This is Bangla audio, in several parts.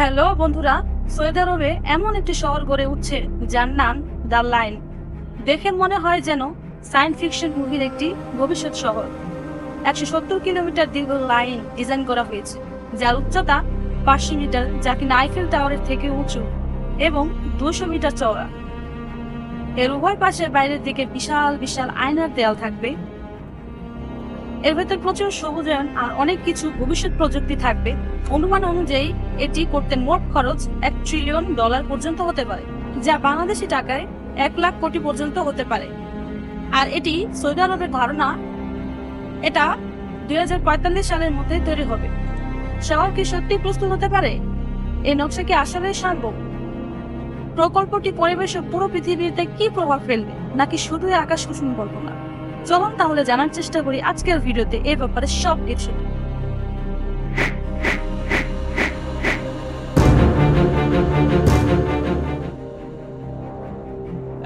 হ্যালো, বন্ধুরা। সৌদি আরবে এমন একটি শহর গড়ে উঠছে যার নাম দ্য লাইন। দেখে মনে হয় যেন সায়েন্স ফিকশন মুভির একটি ভবিষ্যৎ শহর। একশো সত্তর কিলোমিটার দীর্ঘ লাইন ডিজাইন করা হয়েছে, যার উচ্চতা পাঁচশো মিটার, যা কিনা আইফেল টাওয়ারের থেকে উঁচু এবং দুশো মিটার চওড়া। এর উভয় পাশের বাইরের দিকে বিশাল বিশাল আয়নার দেয়াল থাকবে। এর ভেতর প্রচুর সবুজায়ন আর অনেক কিছু ভবিষ্যৎ প্রযুক্তি থাকবে। অনুমান অনুযায়ী এটি করতে মোট খরচ এক ট্রিলিয়ন ডলার পর্যন্ত হতে পারে, যা বাংলাদেশি টাকায় এক লাখ কোটি পর্যন্ত হতে পারে। আর এটি সৌদি আরবের ধারণা, এটা দুই হাজার পঁয়তাল্লিশ সালের মধ্যে তৈরি হবে। শহর কি সত্যি প্রস্তুত হতে পারে? এই নকশা কি আসলে সম্ভব প্রকল্পটি পরিবেশে পুরো পৃথিবীতে কি প্রভাব ফেলবে? নাকি শুধুই আকাশ কুসুম কল্পনা? চলুন তাহলে জানার চেষ্টা করি আজকের ভিডিওতে এ ব্যাপারে সব কিছু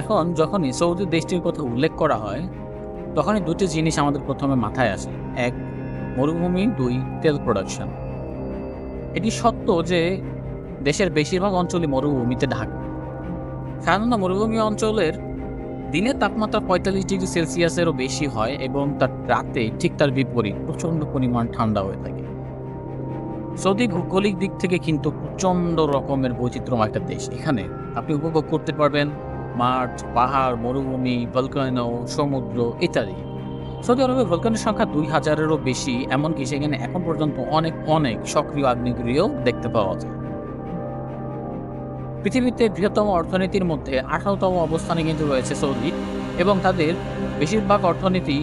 এখন যখনই সৌদি দেশটির কথা উল্লেখ করা হয়, তখনই দুটি জিনিস আমাদের প্রথমে মাথায় আসে। এক, মরুভূমি, দুই, তেল প্রোডাকশন এটি সত্য যে দেশের বেশিরভাগ অঞ্চলই মরুভূমিতে ঢাকা। সাধারণত মরুভূমি অঞ্চলের দিনের তাপমাত্রা পঁয়তাল্লিশ ডিগ্রি সেলসিয়াসেরও বেশি হয় এবং তার রাতে ঠিক তার বিপরীত, প্রচণ্ড পরিমাণ ঠান্ডা হয়ে থাকে। সৌদি ভৌগোলিক দিক থেকে কিন্তু প্রচণ্ড রকমের বৈচিত্র্যময় একটা দেশ। এখানে আপনি উপভোগ করতে পারবেন মাঠ, পাহাড়, মরুভূমি ভলকানো সমুদ্র ইত্যাদি। সৌদি আরবে ভলকানের সংখ্যা দুই হাজারেরও বেশি, এমনকি সেখানে এখন পর্যন্ত অনেক অনেক সক্রিয় আগ্নেয়গিরিও দেখতে পাওয়া যায়। পৃথিবীতে বৃহত্তম অর্থনীতির মধ্যে আঠারোতম অবস্থানে কিন্তু রয়েছে সৌদি এবং তাদের বেশিরভাগ অর্থনীতি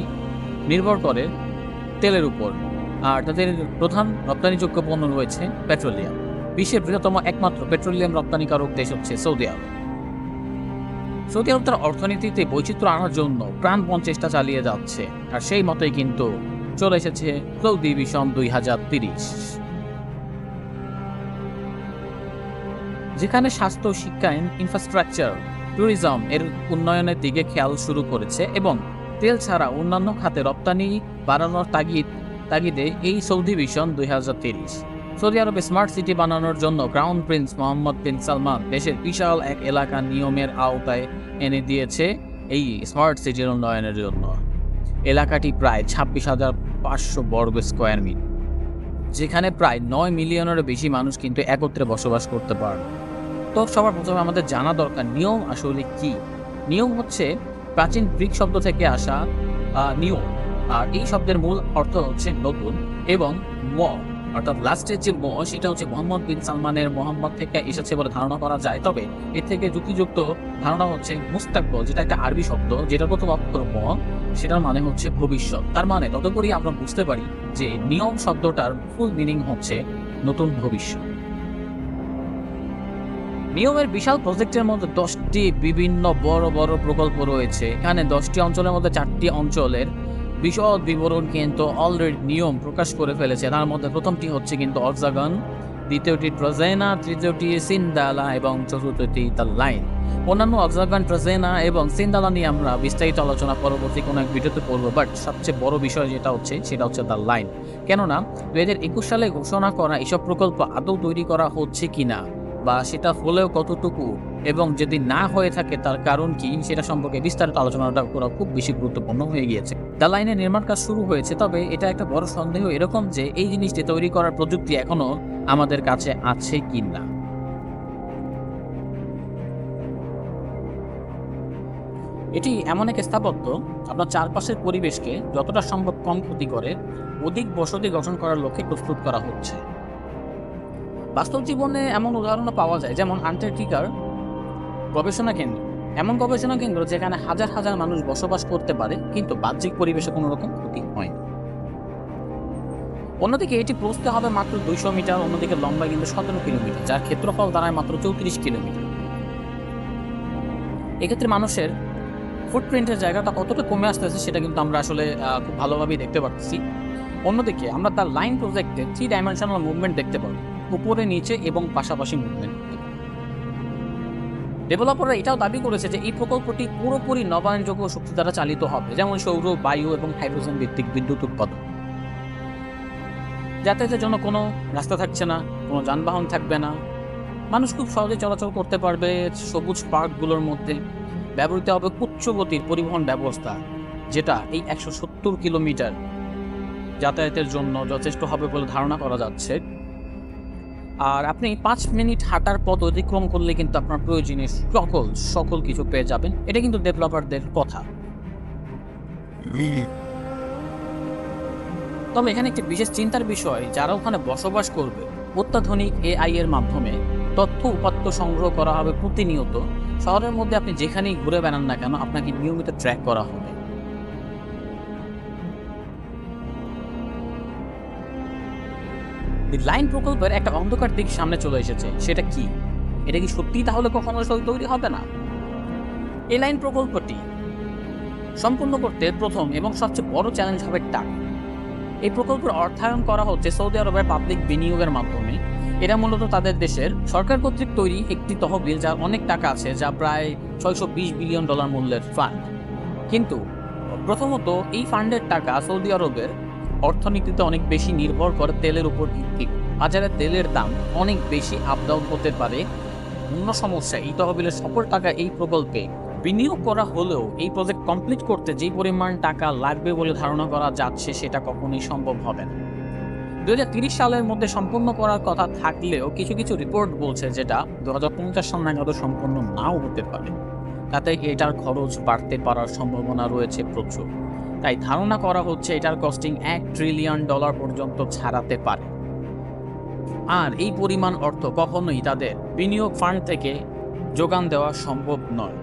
নির্ভর করে তেলের উপর। আর তাদের প্রধান রপ্তানিযোগ্য পণ্য রয়েছে পেট্রোলিয়াম। বিশ্বের বৃহত্তম একমাত্র পেট্রোলিয়াম রপ্তানিকারক দেশ হচ্ছে সৌদি আরব। সৌদি আরব তার অর্থনীতিতে বৈচিত্র্য আনার জন্য প্রাণপণ চেষ্টা চালিয়ে যাচ্ছে। আর সেই মতোই কিন্তু চলে এসেছে সৌদি ভিশন দুই হাজার তিরিশ। যেখানে স্বাস্থ্য, শিক্ষা ইনফ্রাস্ট্রাকচার ট্যুরিজম এর উন্নয়নের দিকে খেয়াল শুরু করেছে এবং তেল ছাড়া অন্যান্য খাতে রপ্তানি বাড়ানোর তাগিদ, তাগিদে এই সৌদি ভিশন দুই সৌদি আরবে স্মার্ট সিটি বানানোর জন্য crown prince Mohammed bin Salman দেশের বিশাল এক এলাকা নিয়মের আওতায় এনে দিয়েছে এই স্মার্ট সিটির উন্নয়নের জন্য। এলাকাটি প্রায় ছাব্বিশ হাজার পাঁচশো বর্গ স্কোয়ার মিল যেখানে প্রায় নয় মিলিয়নেরও বেশি মানুষ কিন্তু একত্রে বসবাস করতে পারবে। তো সবার প্রথমে আমাদের জানা দরকার, নিয়ম আসলে কি? নিয়ম হচ্ছে প্রাচীন গ্রিক শব্দ থেকে আসা নিয়ম। আর এই শব্দের মূল অর্থ হচ্ছে নতুন এবং ম। অর্থাৎ লাস্টের যে ম, সেটা হচ্ছে মোহাম্মদ বিন সালমানের মোহাম্মদ থেকে এসেছে বলে ধারণা করা যায়। তবে এর থেকে যুক্তিযুক্ত ধারণা হচ্ছে মুস্তাকবল, যেটা একটা আরবি শব্দ যেটা প্রথম অক্ষর ম, সেটার মানে হচ্ছে ভবিষ্যৎ। তার মানে ততপরই আমরা বুঝতে পারি যে নিয়ম শব্দটার ফুল মিনিং হচ্ছে নতুন ভবিষ্যৎ। নিয়মের বিশাল প্রজেক্টের মধ্যে দশটি বিভিন্ন বড় বড় প্রকল্প রয়েছে। এখানে দশটি অঞ্চলের মধ্যে চারটি অঞ্চলের বিশদ বিবরণ কিন্তু অলরেডি নিয়ম প্রকাশ করে ফেলেছে। তার মধ্যে প্রথমটি হচ্ছে কিন্তু অক্সাগন, দ্বিতীয়টি ট্রজেনা তৃতীয়টি সিন্দালা এবং চতুর্থটি দ্য লাইন। অন্যান্য অক্সাগন ট্রজেনা এবং সিন্দালা নিয়ে আমরা বিস্তারিত আলোচনা পরবর্তী কোনো এক ভিডিওতে করব। বাট সবচেয়ে বড় বিষয় যেটা হচ্ছে, সেটা হচ্ছে দ্য লাইন। কেননা দু হাজার একুশ সালে ঘোষণা করা এসব প্রকল্প আদৌ তৈরি করা হচ্ছে কিনা? বা সেটা হলেও কতটুকু এবং যদি না হয়ে থাকে তার কারণ কি, সেটা সম্পর্কে বিস্তারিত আলোচনাটা করা খুব বেশি গুরুত্বপূর্ণ হয়ে গিয়েছে। দ্য লাইনের নির্মাণ কাজ শুরু হয়েছে, তবে এটা একটা বড় সন্দেহ এরকম যে এই জিনিসটি তৈরি করার প্রযুক্তি এখনও আমাদের কাছে আছে কি না এটি এমন এক স্থাপত্য, আপনার চারপাশের পরিবেশকে যতটা সম্ভব কম ক্ষতি করে, অধিক বসতি গঠন করার লক্ষ্যে প্রস্তুত করা হচ্ছে। বাস্তব জীবনে এমন উদাহরণও পাওয়া যায়, যেমন আন্টার্কটিকার গবেষণা কেন্দ্র। এমন গবেষণা কেন্দ্র যেখানে হাজার হাজার মানুষ বসবাস করতে পারে, কিন্তু বাহ্যিক পরিবেশে কোনো রকম ক্ষতি হয় অন্যদিকে এটি প্রস্তে হবে মাত্র দুইশো মিটার, অন্যদিকে লম্বা কিন্তু সতেরো কিলোমিটার, যার ক্ষেত্রফল দাঁড়ায় মাত্র চৌত্রিশ কিলোমিটার। এক্ষেত্রে মানুষের ফুটপ্রিন্টের জায়গাটা কতটা কমে আসতেছে সেটা কিন্তু আমরা আসলে খুব ভালোভাবেই দেখতে পাচ্ছি অন্যদিকে আমরা তার লাইন প্রজেক্টে থ্রি ডাইমেনশনাল মুভমেন্ট দেখতে পাবো। উপরে, নিচে এবং পাশাপাশি মুভমেন্ট ডেভেলপাররা এটাও দাবি করেছে যে এই প্রকল্পটি পুরোপুরি নবায়নযোগ্য শক্তি দ্বারা চালিত হবে, যেমন সৌর, বায়ু এবং হাইড্রোজেন ভিত্তিক বিদ্যুৎ উৎপাদন। যাতায়াতের জন্য কোনো রাস্তা থাকছে না, কোনো যানবাহন থাকবে না। মানুষ খুব সহজে চলাচল করতে পারবে সবুজ পার্কগুলোর মধ্যে। ব্যবহৃত হবে উচ্চ গতির পরিবহন ব্যবস্থা, যেটা এই একশো সত্তর কিলোমিটার যাতায়াতের জন্য যথেষ্ট হবে বলে ধারণা করা যাচ্ছে। আর আপনি পাঁচ মিনিট হাঁটার পথ অতিক্রম করলে কিন্তু আপনার প্রয়োজনীয় সকল সকল কিছু পেয়ে যাবেন। এটা কিন্তু ডেভেলপারদের কথা। তবে এখানে একটি বিশেষ চিন্তার বিষয়, যারা ওখানে বসবাস করবে, অত্যাধুনিক এআই এর মাধ্যমে তথ্য উপাত্ত সংগ্রহ করা হবে প্রতিনিয়ত। শহরের মধ্যে আপনি যেখানেই ঘুরে বেড়ান না কেন, আপনাকে নিয়মিত ট্র্যাক করা হবে। লাইন প্রকল্পের একটা অন্ধকার দিক সামনে চলে এসেছে। সেটা কি? এটা কি সত্যিই তাহলে কখনো তৈরি হবে না? এই লাইন প্রকল্পটি সম্পূর্ণ করতে প্রথম এবং সবচেয়ে বড় চ্যালেঞ্জ হবে টাকা। এই প্রকল্পের অর্থায়ন করা হচ্ছে সৌদি আরবের পাবলিক বিনিয়োগের মাধ্যমে। এটা মূলত তাদের দেশের সরকার কর্তৃক তৈরি একটি তহবিল যার অনেক টাকা আছে, যা প্রায় ছয়শো বিশ বিলিয়ন ডলার মূল্যের ফান্ড কিন্তু প্রথমত এই ফান্ডের টাকা সৌদি আরবের অর্থনীতিতে অনেক বেশি নির্ভর করে তেলের উপর ভিত্তি। বাজারে তেলের দাম অনেক বেশি আপ ডাউন হতে পারে। অন্য সমস্যা এই তহবিলের সকল টাকা এই প্রকল্পে বিনিয়োগ করা হলেও এই প্রজেক্ট কমপ্লিট করতে যে পরিমাণ টাকা লাগবে বলে ধারণা করা যাচ্ছে সেটা কখনোই সম্ভব হবে না। দু সালের মধ্যে সম্পূর্ণ করার কথা থাকলেও কিছু কিছু রিপোর্ট বলছে যেটা দু হাজার পঞ্চাশ সাল নাগাদ সম্পূর্ণ নাও হতে পারে। তাতে এটার খরচ বাড়তে পারার সম্ভাবনা রয়েছে প্রচুর। তাই ধারণা করা হচ্ছে এটার কস্টিং এক ট্রিলিয়ন ডলার পর্যন্ত ছাড়াতে পারে। আর এই পরিমাণ অর্থ কখনোই তাদের বিনিয়োগ ফান্ড থেকে যোগান দেওয়া সম্ভব নয়।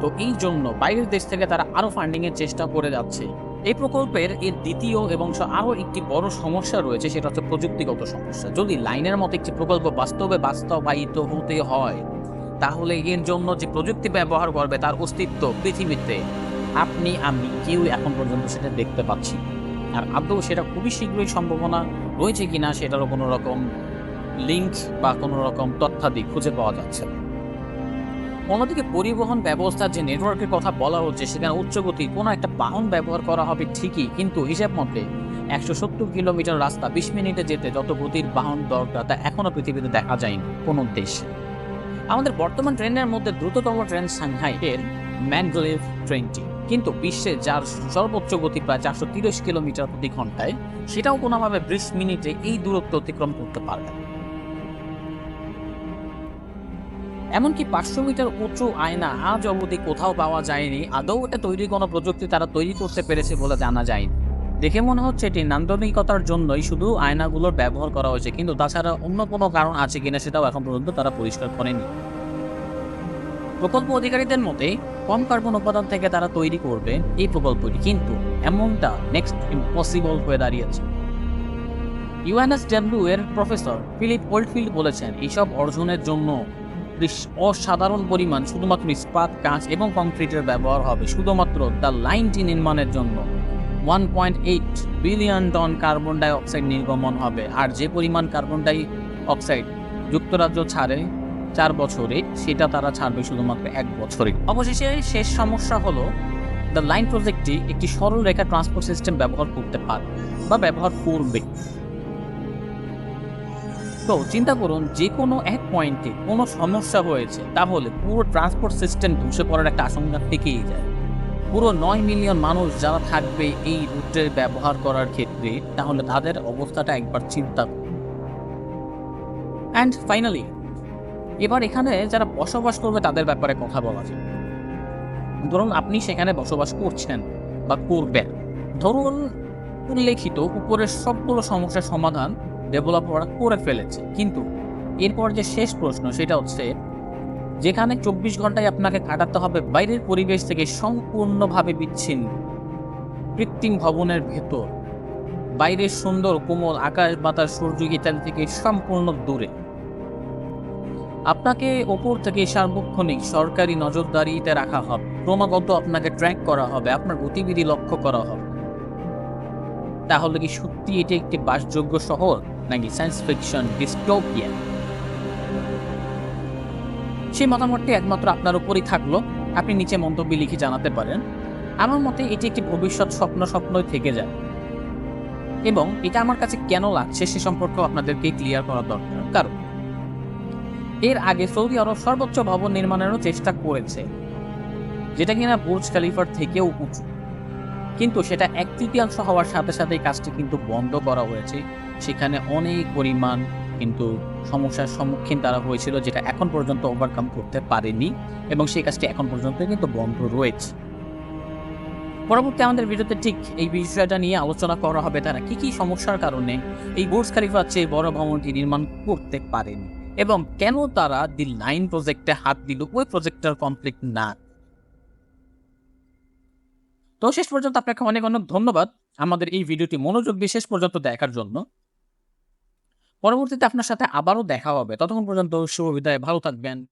তো এই জন্য বাইরের দেশ থেকে তারা আরও ফান্ডিংয়ের চেষ্টা করে যাচ্ছে। এই প্রকল্পের এর দ্বিতীয় এবং আরও একটি বড় সমস্যা রয়েছে, সেটা হচ্ছে প্রযুক্তিগত সমস্যা। যদি লাইনের মতো একটি প্রকল্প বাস্তবে বাস্তবায়িত হতে হয়, তাহলে এর জন্য যে প্রযুক্তি ব্যবহার করবে, তার অস্তিত্ব পৃথিবীতে আপনি, আমি কেউ এখন পর্যন্ত সেটা দেখতে পাচ্ছি আর আদৌ সেটা খুবই শীঘ্রই সম্ভাবনা রয়েছে কি না সেটারও কোনো রকম লিঙ্ক বা কোনো রকম তথ্যাদি খুঁজে পাওয়া যাচ্ছে না। অন্যদিকে পরিবহন ব্যবস্থার যে নেটওয়ার্কের কথা বলা হচ্ছে, সেখানে উচ্চগতির কোনো একটা বাহন ব্যবহার করা হবে ঠিকই, কিন্তু হিসাব মতে একশো সত্তর কিলোমিটার রাস্তা বিশ মিনিটে যেতে যত গতির বাহন দরকার তা এখনও পৃথিবীতে দেখা যায়নি কোনো দেশে। আমাদের বর্তমান ট্রেনের মধ্যে দ্রুততম ট্রেন সাংহাই এর ম্যানগ্রেভ ট্রেনটি। কিন্তু বিশ্বে যার সর্বোচ্চ গতি প্রায় চারশো তিরিশ কিলোমিটার প্রতি ঘন্টায়, সেটাও কোনোভাবে বিশ মিনিটে এই দূরত্ব অতিক্রম করতে পারবে। এমনকি পাঁচশো মিটার উঁচু আয়না আজ অবধি কোথাও পাওয়া যায়নি, আদৌ এটা তৈরি কোনো প্রযুক্তি তারা তৈরি করতে পেরেছে বলে জানা যায়নি দেখে মনে হচ্ছে এটি নান্দনিকতার জন্যই শুধু আয়নাগুলোর ব্যবহার করা হয়েছে, কিন্তু তাছাড়া অন্য কোনো কারণ আছে কিনা সেটাও এখন পর্যন্ত তারা পরিষ্কার করেনি প্রকল্প অধিকারীদের মতে কম কার্বন উপাদান থেকে তারা তৈরি করবে এই প্রকল্পটি। কিন্তু এমনটা নেক্সট ইম্পসিবল হয়ে দাঁড়িয়েছে। ইউএনএস ইউএনএসডব্লিউ এর প্রফেসর ফিলিপ ওল্ডফিল্ড বলেছেন, এইসব অর্জনের জন্য অসাধারণ পরিমাণ শুধুমাত্র ইস্পাত, কাঁচ এবং কংক্রিটের ব্যবহার হবে। শুধুমাত্র দ্য লাইনটি নির্মাণের জন্য one point eight billion ton carbon dioxide নির্গমন হবে। আর যে পরিমাণ কার্বন ডাই অক্সাইড যুক্তরাজ্য ছাড়ে চার বছরে সেটা তারা ছাড়বে শুধুমাত্র এক বছরে। অবশেষে শেষ সমস্যা হলো দ্য লাইন প্রজেক্টটি একটি সরল রেখা ট্রান্সপোর্ট সিস্টেম ব্যবহার করতে পারে বা ব্যবহার করবে। তো চিন্তা করুন, যে কোনো এক পয়েন্টে কোনো সমস্যা হয়েছে, তাহলে পুরো ট্রান্সপোর্ট সিস্টেম ধসে পড়ার একটা আশঙ্কা থেকেই যায়। পুরো নয় মিলিয়ন মানুষ যারা থাকবে এই রুটের ব্যবহার করার ক্ষেত্রে, তাহলে তাদের অবস্থাটা একবার চিন্তা অ্যান্ড ফাইনালি এবার এখানে যারা বসবাস করবে তাদের ব্যাপারে কথা বলা যায় ধরুন আপনি সেখানে বসবাস করছেন বা করবেন। ধরুন উল্লেখিত উপরের সবগুলো সমস্যার সমাধান ডেভেলপাররা করে ফেলেছে। কিন্তু এরপর যে শেষ প্রশ্ন সেটা হচ্ছে, যেখানে চব্বিশ ঘন্টায় আপনাকে কাটাতে হবে বাইরের পরিবেশ থেকে সম্পূর্ণভাবে বিচ্ছিন্ন, কৃত্রিম ভবনের ভেতর। বাইরের সুন্দর কোমল আকাশ, বাতাস, সূর্য ইত্যাদি থেকে সম্পূর্ণ দূরে। আপনাকে ওপর থেকে সার্বক্ষণিক সরকারি নজরদারিতে রাখা হবে। ক্রমাগত আপনাকে ট্র্যাক করা হবে, আপনার গতিবিধি লক্ষ্য করা হবে। তাহলে কি সত্যি এটি একটি বাসযোগ্য শহর, নাকি সায়েন্স ফিকশন ডিস্টোপিয়া সেই মতামতটি একমাত্র আপনার উপরই থাকল। আপনি নিচে মন্তব্য লিখে জানাতে পারেন। আমার মতে এটি একটি ভবিষ্যৎ স্বপ্ন স্বপ্নই থেকে যায়। এবং এটা আমার কাছে কেন লাগছে সে সম্পর্কেও আপনাদেরকে ক্লিয়ার করা দরকার। কারণ এর আগে সৌদি আরব সর্বোচ্চ ভবন নির্মাণেরও চেষ্টা করেছে, যেটা কিনা বুর্জ খালিফার থেকেও উঁচু। কিন্তু সেটা এক তৃতীয়াংশ হওয়ার সাথে সাথে কাজটি কিন্তু বন্ধ করা হয়েছে। সেখানে অনেক পরিমাণ কিন্তু সমস্যার সম্মুখীন তারা হয়েছিল, যেটা এখন পর্যন্ত ওভারকাম করতে পারেনি এবং সেই কাজটি এখন পর্যন্ত কিন্তু বন্ধ রয়েছে। পরবর্তী আমাদের ভিডিওতে ঠিক এই বিষয়টা নিয়ে আলোচনা করা হবে, তারা কি কি সমস্যার কারণে এই বুর্জ খালিফার চেয়ে বড় ভবনটি নির্মাণ করতে পারেনি। এবং কেন তারা দি লাইন প্রজেক্টে হাত দিল, ওই প্রজেক্টটার কমপ্লিট না? তো শেষ পর্যন্ত আপনাকে অনেক অনেক ধন্যবাদ আমাদের এই ভিডিওটি মনোযোগ দিয়ে শেষ পর্যন্ত দেখার জন্য। পরবর্তীতে আপনার সাথে আবারও দেখা হবে। ততক্ষণ পর্যন্ত শুভ বিদায়, ভালো থাকবেন।